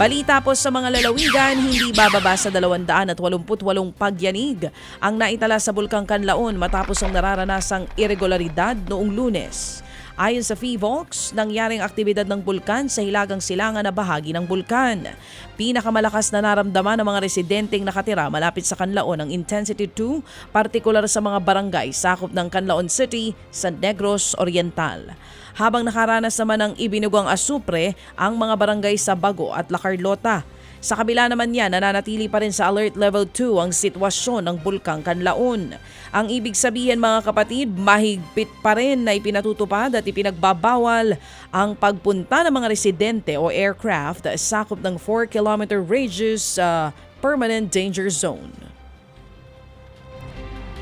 Balita po sa mga lalawigan, hindi bababa sa 288 pagyanig ang naitala sa Bulkang Kanlaon matapos ang nararanasang irregularidad noong lunes. Ayon sa FIVOX, nangyaring aktibidad ng bulkan sa hilagang silangan na bahagi ng bulkan. Pinakamalakas na naramdaman ng mga residenteng nakatira malapit sa Kanlaon ang Intensity 2, partikular sa mga barangay sakop ng Kanlaon City sa Negros Oriental. Habang nakaranas naman ng ibinugang asupre ang mga barangay sa Bago at La Carlota. Sa kabila naman yan, nananatili pa rin sa Alert Level 2 ang sitwasyon ng Bulkang Kanlaon. Ang ibig sabihin mga kapatid, mahigpit pa rin na ipinatutupad at ipinagbabawal ang pagpunta ng mga residente o aircraft sakop ng 4-kilometer radius sa permanent danger zone.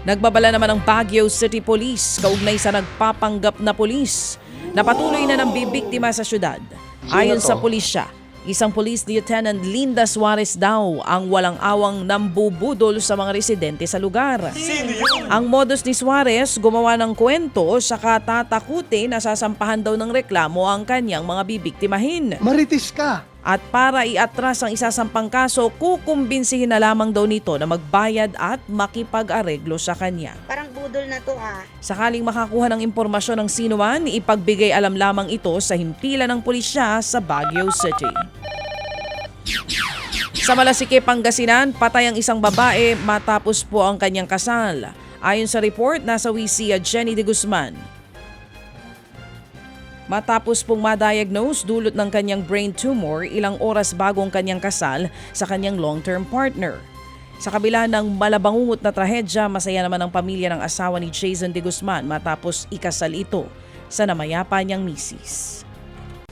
Nagbabala naman ang Baguio City Police kaugnay sa nagpapanggap na pulis na patuloy na ng bibiktima sa syudad. Ayon sa pulisya, isang Police Lieutenant Linda Suarez daw ang walang awang nambubudol sa mga residente sa lugar. Ang modus ni Suarez gumawa ng kwento sa katatakuti na sasampahan daw ng reklamo ang kanyang mga bibiktimahin. Maritis ka. At para iatras ang isasampang kaso, kukumbinsihin na lamang daw nito na magbayad at makipag-areglo sa kanya. Parang budol na to ah. Sakaling makakuha ng impormasyon ng sinuman, ipagbigay alam lamang ito sa himpilan ng pulisya sa Baguio City. Sa Malasike, Pangasinan, patay ang isang babae matapos po ang kanyang kasal. Ayon sa report, nasa wisi at Jenny de Guzman. Matapos pong ma-diagnose dulot ng kanyang brain tumor ilang oras bago ang kanyang kasal sa kanyang long-term partner. Sa kabila ng malabangungot na trahedya, masaya naman ang pamilya ng asawa ni Jason de Guzman matapos ikasal ito sa namayapa niyang misis.